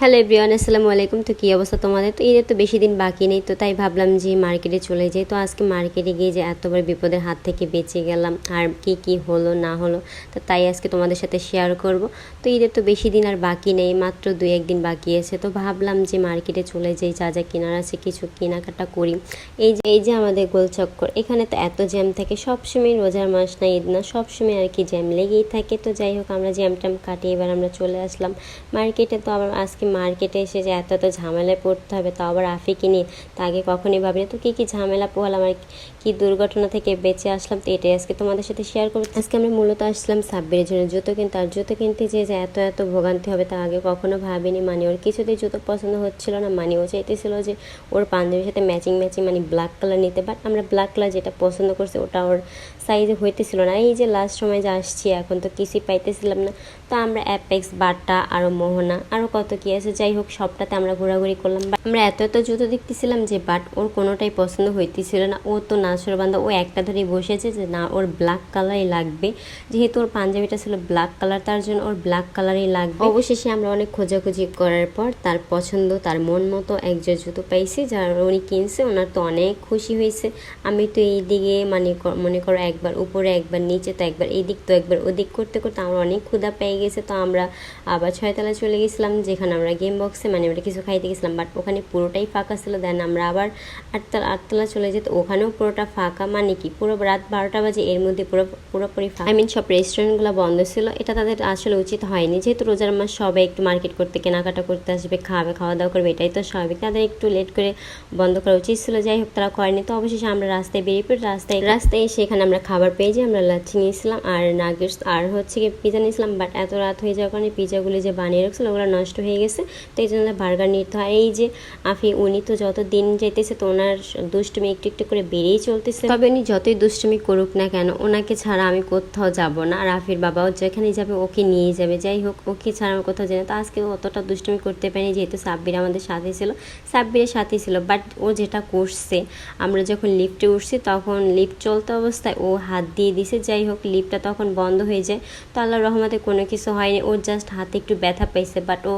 Hello everyone আসসালামু আলাইকুম। তো কী অবস্থা তোমাদের? তো ঈদের তো বেশি দিন বাকি নেই, তো তাই ভাবলাম যে মার্কেটে চলে যাই। তো আজকে মার্কেটে গিয়ে যে এতবার বিপদের হাত থেকে বেঁচে গেলাম, আর কি কি হলো, না হলো, তো তাই আজকে তোমাদের সাথে শেয়ার করব। তো ঈদের তো বেশি দিন আর বাকি নেই, মাত্র দুই একদিন বাকি আছে। তো ভাবলাম যে মার্কেটে চলে যাই, যা যা কেনার আছে কিছু কেনাকাটা করি। এই যে এই যে আমাদের গোলচক্কর, এখানে তো এত জ্যাম থাকে, সবসময় রোজার মাস না, ঈদ না, সবসময় আর কি জ্যাম লেগেই থাকে। তো যাই হোক, আমরা জ্যাম ট্যাম কাটিয়ে এবার আমরা চলে আসলাম। মার্কেটে তো আবার আজকে মার্কেটে এসে যে এত এত ঝামেলায় পড়তে হবে, তাও আবার আফিকে নিয়ে তা আগে কখনই ভাবিনি। তো কী কী ঝামেলা পোহালাম আর কি দুর্ঘটনা থেকে বেঁচে আসলাম? তো এটাই আজকে তোমাদের সাথে শেয়ার করব। আজকে আমরা মূলত আসলাম সাব্বিরের জন্য জুতো কিনতে। আর জুতো কিনতে যে যে এত এত ভোগান্তি হবে, তা আগে কখনো ভাবিনি। মানে ওর কিছুতেই জুতো পছন্দ হচ্ছিল না। মানে ও চাইতেছিল যে ওর পাঞ্জাবির সাথে ম্যাচিং ম্যাচিং মানে ব্ল্যাক কালার নিতে। বাট আমরা ব্ল্যাক কালার যেটা পছন্দ করছি, ওটা ওর সাইজে হইতেছিল না। এই যে লাস্ট সময় যে আসছি, এখন তো কিছুই পাইতেছিলাম না। তো আমরা অ্যাপেক্স বাটা আরও মোহনা আরও কত কী আছে, যাই হোক, সবটাতে আমরা ঘোরাঘুরি করলাম। আমরা এত এত জুতো দেখতেছিলাম যে বাট ওর কোনোটাই পছন্দ হইতেছিল না। ও তো নাচরবান্ধা ও একটা ধরেই বসেছে যে, না, ওর ব্ল্যাক কালারই লাগবে। যেহেতু ওর পাঞ্জাবিটা ছিল ব্ল্যাক কালার তার জন্য ওর ব্ল্যাক কালারই লাগবে। অবশেষে আমরা অনেক খোঁজাখুঁজি করার পর, তার পছন্দ, তার মন মতো এক জোড় জুতো পাইছি, যার উনি কিনছে, ওনার তো অনেক খুশি হয়েছে। আমি তো এই দিকে মানে মনে করো একবার উপরে, একবার নিচে, তো একবার এই দিক তো একবার ওদিক করতে করতে আমরা অনেক ক্ষুধা পেয়ে গেছে। তো আমরা আবার ছয়তলা চলে গেছিলাম, যেখানে আমরা গেম বক্সে মানে আমরা কিছু খাইতে গেছিলাম বাট ওখানে পুরোটাই ফাঁকা ছিল। দেন আমরা আবার আটতলা আটতলা চলে যেত, ওখানেও পুরোটা ফাঁকা। মানে কি, পুরো রাত বারোটা বাজে, এর মধ্যে পুরো, পুরোপুরি আই মিন সব রেস্টুরেন্টগুলো বন্ধ ছিল। এটা তাদের আসলে উচিত হয়নি। যেহেতু রোজার মাস, সবাই একটু মার্কেট করতে, কেনাকাটা করতে আসবে, খাবে খাওয়া দাওয়া করবে, এটাই তো স্বাভাবিক। তাদের একটু লেট করে বন্ধ করা উচিত ছিল। যাই হোক, তারা করেনি। তো অবশেষে আমরা রাস্তায় বেরিয়ে পড়ি। রাস্তায় রাস্তায় এসে এখানে আমরা খাবার পেয়ে যাই, আমরা লাচ্ছি নিয়েছিলাম আর নাগেটস আর হচ্ছে কি পিজা নিয়েছিলাম। বাট এত রাত হয়ে যাওয়ার কারণে পিজাগুলি যে বানিয়ে রাখছিল, ওগুলো নষ্ট হয়ে গেছে। তো এই জন্য বার্গার নিতে হয়। এই যে আফি, উনি তো যত দিন যেতেছে তো ওনার দুষ্টুমি একটু একটু করে বেড়েই চলতেছে। তবে উনি যতই দুষ্টুমি করুক না কেন, ওনাকে ছাড়া আমি কোথাও যাব না। আর আফির বাবাও যেখানে যাবে, ওকে নিয়ে যাবে। যাই হোক, ওকে ছাড়া আমি কোথাও যাই না। তো আজকে অতটা দুষ্টুমি করতে পারিনি, যেহেতু সাব্বির আমাদের সাথে ছিল। সাব্বিরের সাথেই ছিল বাট ও যেটা করছে, আমরা যখন লিফটে উঠছি, তখন লিফট চলতে অবস্থায় ও হাত দিয়ে দিছে। যাই হোক লিফটটা তখন বন্ধ হয়ে যায়। তো আল্লাহ রহমতে কোনো কিছু হয়নি। ও জাস্ট হাতে একটু ব্যথা পাইছে বাট ও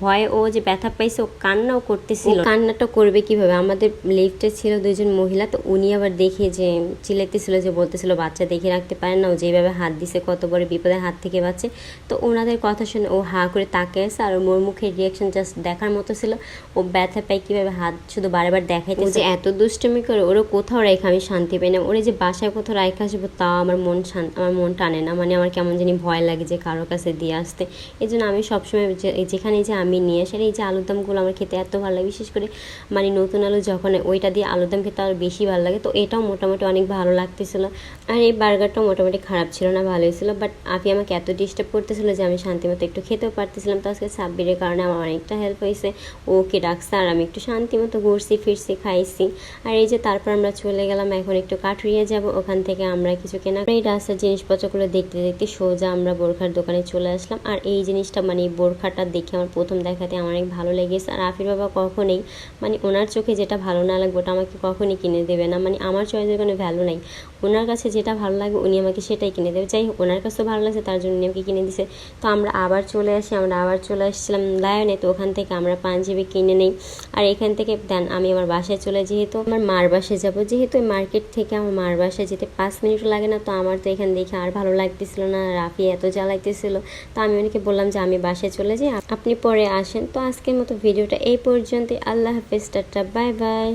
ভয়ে ও যে ব্যথা পাইছে, ও কান্নাও করতেছিল। কান্নাটা করবে কীভাবে? আমাদের লিফটে ছিল দুইজন মহিলা, তো উনি আবার দেখে যে চিলাইতেছিল যে, বলতেছিল, বাচ্চা দেখে রাখতে পারে না, ও যেভাবে হাত দিছে, কত বড় বিপদের হাত থেকে বাঁচে। তো ওনাদের কথা শুনে ও হা করে তাকে আছে আর মোর মুখের রিয়াকশন জাস্ট দেখার মতো ছিল। ও ব্যথা পায় কীভাবে হাত শুধু বারবার দেখাইতে যে এত দুষ্টুমি করে, ওরও কোথাও রেখে আমি শান্তি পাই না। ওরে যে বাসায় কোথাও রেখে আসব, তাও আমার মন আমার মন টানে না। মানে আমার কেমন জানি ভয় লাগে যে, কারও কাছে দিয়ে আসতে। এই জন্য আমি সবসময় যেখানে যে আমি নিয়ে আসি আর এই যে আলুর দমগুলো আমার খেতে এত ভালো লাগে, বিশেষ করে মানে নতুন আলু যখন ওইটা দিয়ে আলুর দম খেতে আরও বেশি ভালো লাগে, তো এটাও মোটামুটি অনেক ভালো লাগতেছিল। আর এই বার্গারটাও মোটামুটি খারাপ ছিল না, ভালোই ছিল বাট আপনি আমাকে এত ডিস্টার্ব করতেছিল যে আমি শান্তি মতো একটু খেতেও পারতেছিলাম, তো আজকে সাব্বিরের কারণে আমার অনেকটা হেল্প হয়েছে। ওকে ডাকছে আর আমি একটু শান্তি মতো ঘুরছি, ফিরছি, খাইছি। আর এই যে তারপর আমরা চলে গেলাম, এখন একটু কাঠুরিয়া যাব, ওখান থেকে আমরা কিছু কেনা এই রাস্তার জিনিসপত্রগুলো দেখতে দেখতে সোজা আমরা বোরখার দোকানে চলে আসলাম। আর এই জিনিসটা মানে বোরখাটা দেখে আমার প্রথম দেখাতে আমার অনেক ভালো লেগেছে। আর আফির বাবা কখনোই মানে ওনার চোখে যেটা ভালো না লাগবে ওটা আমাকে কখনই কিনে দেবে না। মানে আমার চয়েসের কোনো ভ্যালু নাই। ওনার কাছে যেটা ভালো লাগে উনি আমাকে সেটাই কিনে দেবে। যাই ওনার কাছেও ভালো লাগছে, তার জন্য উনি আমাকে কিনে দিছে। তো আমরা আবার চলে আসি, আমরা আবার চলে আসছিলাম লায়নে। তো ওখান থেকে আমরা পাঞ্জাবি কিনে নেই। আর এখান থেকে দেন, আমি আমার বাসায় চলে যেহেতু আমার মার বাসায় যাব। যেহেতু মার্কেট থেকে আমার মার বাসায় যেতে পাঁচ মিনিট লাগে না, তো আমার তো এখান দেখে আর ভালো লাগতেছিল না। রাফি এত জ্বালাইতেছিল। তো আমি ওনাকে বললাম যে আমি বাসায় চলে যাই। আপনি পরে আসেন। তো আজকের মতো ভিডিওটা এই পর্যন্ত আল্লাহ হাফিজ টাটা বাই বাই।